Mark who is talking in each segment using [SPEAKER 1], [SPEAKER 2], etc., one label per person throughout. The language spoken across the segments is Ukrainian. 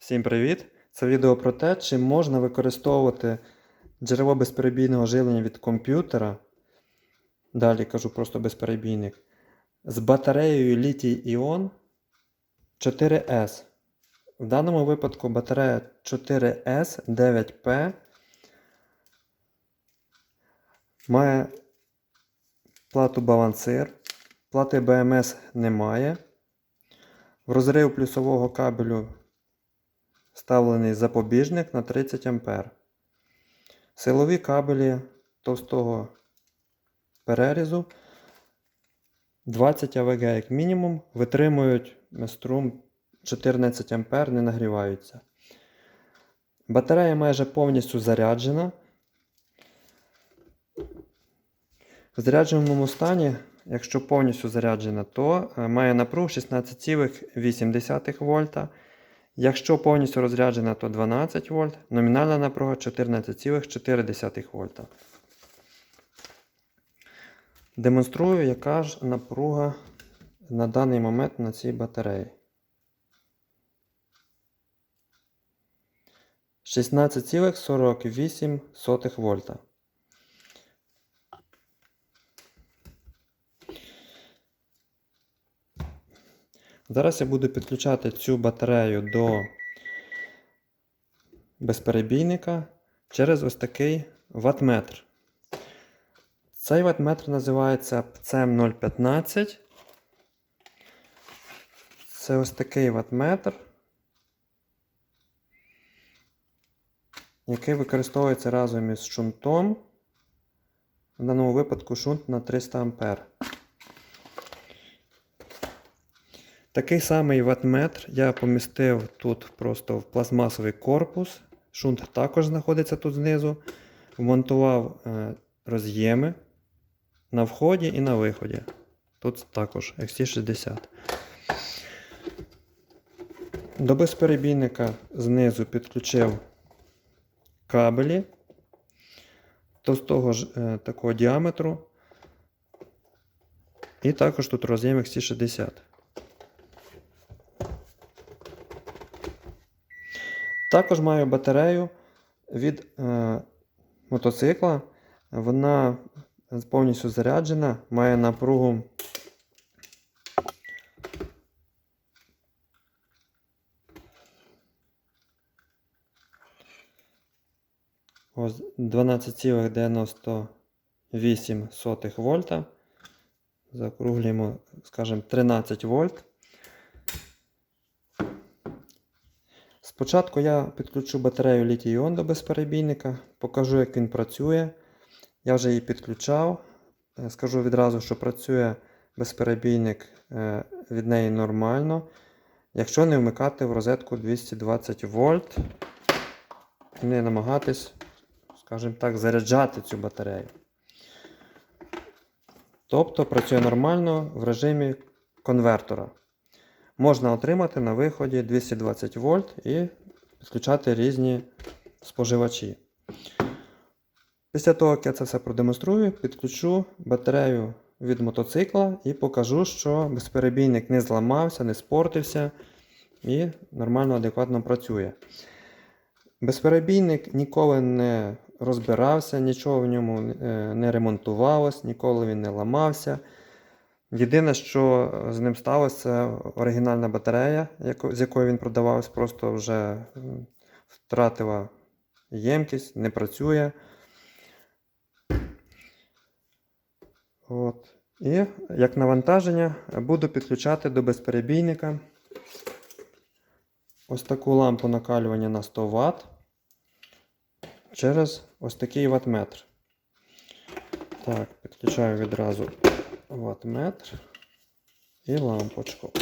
[SPEAKER 1] Всім привіт! Це відео про те, чи можна використовувати джерело безперебійного живлення від комп'ютера. Далі кажу просто безперебійник. З батареєю літій іон 4S. В даному випадку батарея 4S 9P має плату балансир. Плати BMS немає. В розрив плюсового кабелю Вставлений запобіжник на 30 А. Силові кабелі товстого перерізу 20 АВГ як мінімум витримують струм 14 А, не нагріваються. Батарея майже повністю заряджена. В зарядженому стані, якщо повністю заряджена, то е, має напругу 16,8 вольта. Якщо повністю розряджена, то 12 вольт, номінальна напруга 14,4 вольта. Демонструю, яка ж напруга на даний момент на цій батареї. 16,48 вольта. Зараз я буду підключати цю батарею до безперебійника через ось такий ватметр. Цей ватметр називається PCM 015. Це ось такий ватметр, який використовується разом із шунтом. В даному випадку шунт на 300 А. Такий самий ватметр я помістив тут просто в пластмасовий корпус. Шунт також знаходиться тут знизу. Вмонтував е, роз'єми на вході і на виході. Тут також XT60. До безперебійника знизу підключив кабелі товстого ж е, такого діаметру. І також тут роз'єм XT60. Також маю батарею від е, мотоцикла. Вона повністю заряджена, має напругу. Ось 12,98 вольта. Закруглюємо, скажімо, 13 вольт. Спочатку я підключу батарею літій іон до безперебійника, покажу, як він працює. Я вже її підключав. Е, Скажу відразу, що працює безперебійник е, від неї нормально. Якщо не вмикати в розетку 220 вольт, і не намагатись, скажімо так, заряджати цю батарею. Тобто працює нормально в режимі конвертора можна отримати на виході 220 вольт і підключати різні споживачі. Після того, як я це все продемонструю, підключу батарею від мотоцикла і покажу, що безперебійник не зламався, не спортився і нормально, адекватно працює. Безперебійник ніколи не розбирався, нічого в ньому е, не ремонтувалось, ніколи він не ламався. Єдине, що з ним сталося, це оригінальна батарея, з якою він продавався, просто вже втратила ємкість, не працює. От. І як навантаження буду підключати до безперебійника ось таку лампу накалювання на 100 Вт через ось такий ватметр. Так, підключаю відразу ватметр і лампочку.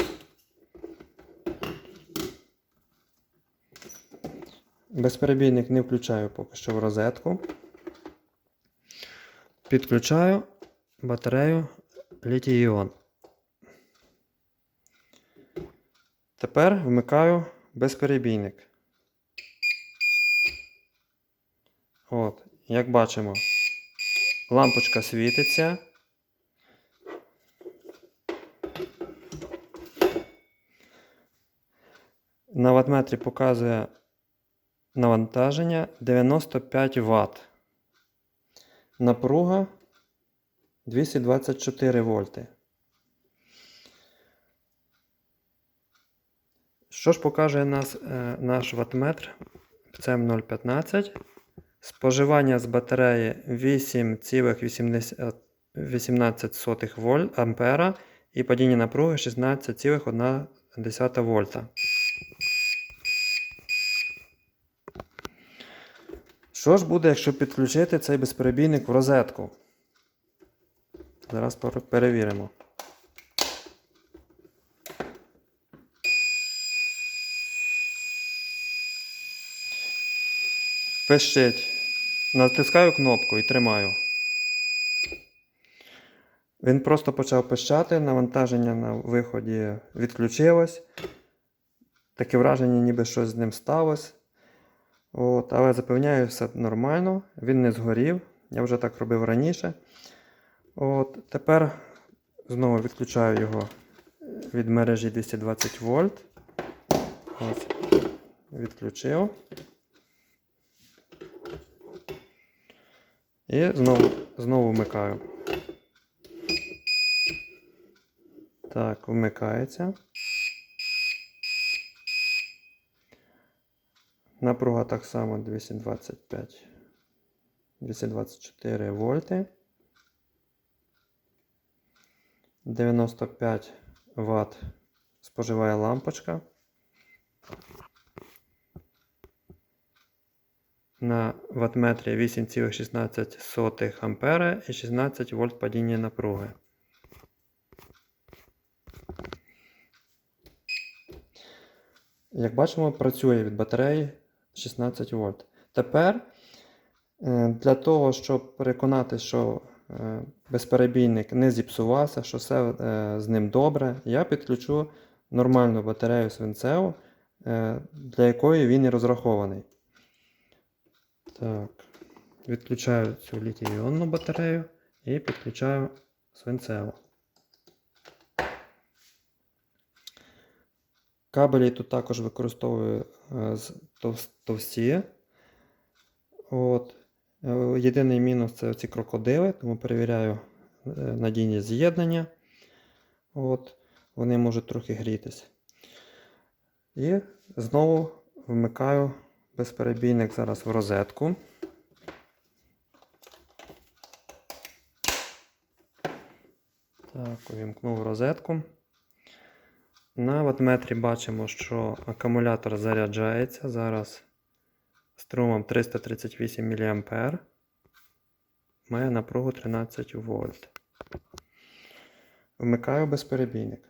[SPEAKER 1] Безперебійник не включаю поки що в розетку. Підключаю батарею літій іон. Тепер вмикаю безперебійник. От, як бачимо, лампочка світиться. На ватметрі показує навантаження 95 Вт. Напруга 224 вольти. Що ж показує нас, е, наш ваттметр cm 015 Споживання з батареї 8,18 вольт ампера і падіння напруги 16,1 вольта. Що ж буде, якщо підключити цей безперебійник в розетку? Зараз перевіримо. Пищить. Натискаю кнопку і тримаю. Він просто почав пищати, навантаження на виході відключилось. Таке враження, ніби щось з ним сталося. От, але запевняю, все нормально, він не згорів. Я вже так робив раніше. От, тепер знову відключаю його від мережі 220 вольт. Ось, відключив. І знову, знову вмикаю. Так, вмикається. Напруга так само 225. 224 вольти. 95 Вт споживає лампочка. На ваттметрі 8,16 ампера і 16 вольт падіння напруги. Як бачимо, працює від батареї 16 вольт. Тепер е, для того, щоб переконати, що е, безперебійник не зіпсувався, що все е, з ним добре, я підключу нормальну батарею свинцеву, для якої він і розрахований. Так, відключаю цю літій-іонну батарею і підключаю свинцеву. Кабелі тут також використовую е, товсті. От. Е, Єдиний мінус це ці крокодили, тому перевіряю е, надійність з'єднання. От. Вони можуть трохи грітись. І знову вмикаю безперебійник зараз в розетку. Так, увімкнув розетку. На ватметрі бачимо, що акумулятор заряджається зараз струмом 338 мА. Має напругу 13 вольт. Вмикаю безперебійник.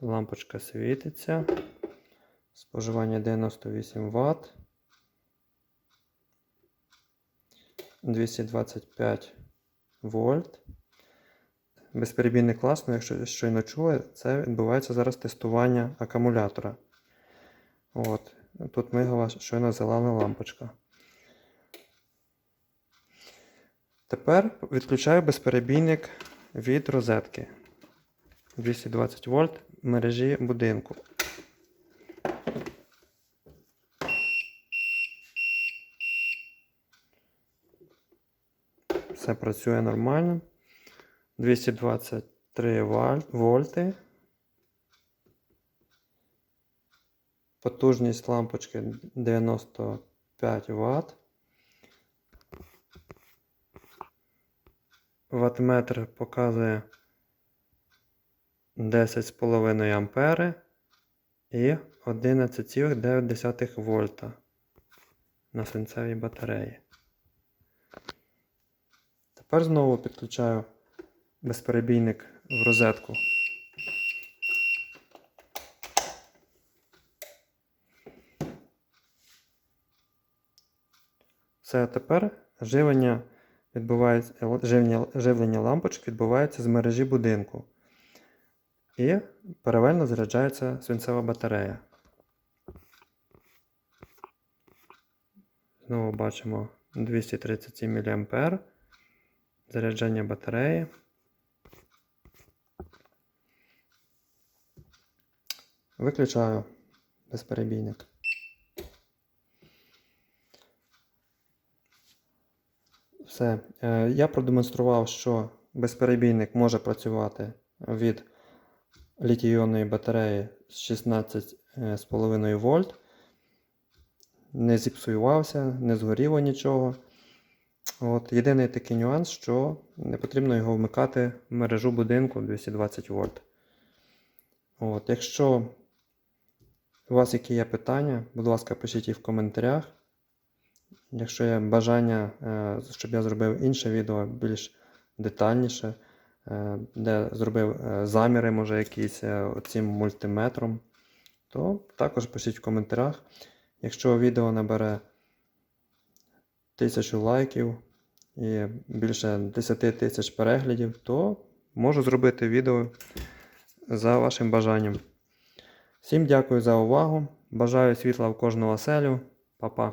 [SPEAKER 1] Лампочка світиться. Споживання 98 Вт. 225 вольт. Безперебійник класно, якщо щойно чули, це відбувається зараз тестування акумулятора. От. Тут мигала щойно зелена лампочка. Тепер відключаю безперебійник від розетки 220 вольт мережі будинку. Все працює нормально. 223 вольти. Потужність лампочки 95 Вт. Ваттметр показує 10,5 ампери і 11,9 вольта на свинцевій батареї. Тепер знову підключаю безперебійник в розетку. Все, тепер живлення відбувається, живлення, живлення лампочок відбувається з мережі будинку. І паралельно заряджається свинцева батарея. Знову бачимо 237 мА. Заряджання батареї. Виключаю безперебійник. Все. Е, Я продемонстрував, що безперебійник може працювати від літій-іонної батареї з 16,5 вольт. Не зіпсуювався, не згоріло нічого. От, єдиний такий нюанс, що не потрібно його вмикати в мережу будинку 220 вольт. От, якщо у вас які є питання, будь ласка, пишіть їх в коментарях. Якщо є бажання, е, щоб я зробив інше відео більш детальніше, е, де зробив е, заміри, може, якісь цим мультиметром, то також пишіть в коментарях. Якщо відео набере 1000 лайків і більше 10 тисяч переглядів, то можу зробити відео за вашим бажанням. Всім дякую за увагу. Бажаю світла в кожну оселю. Па-па.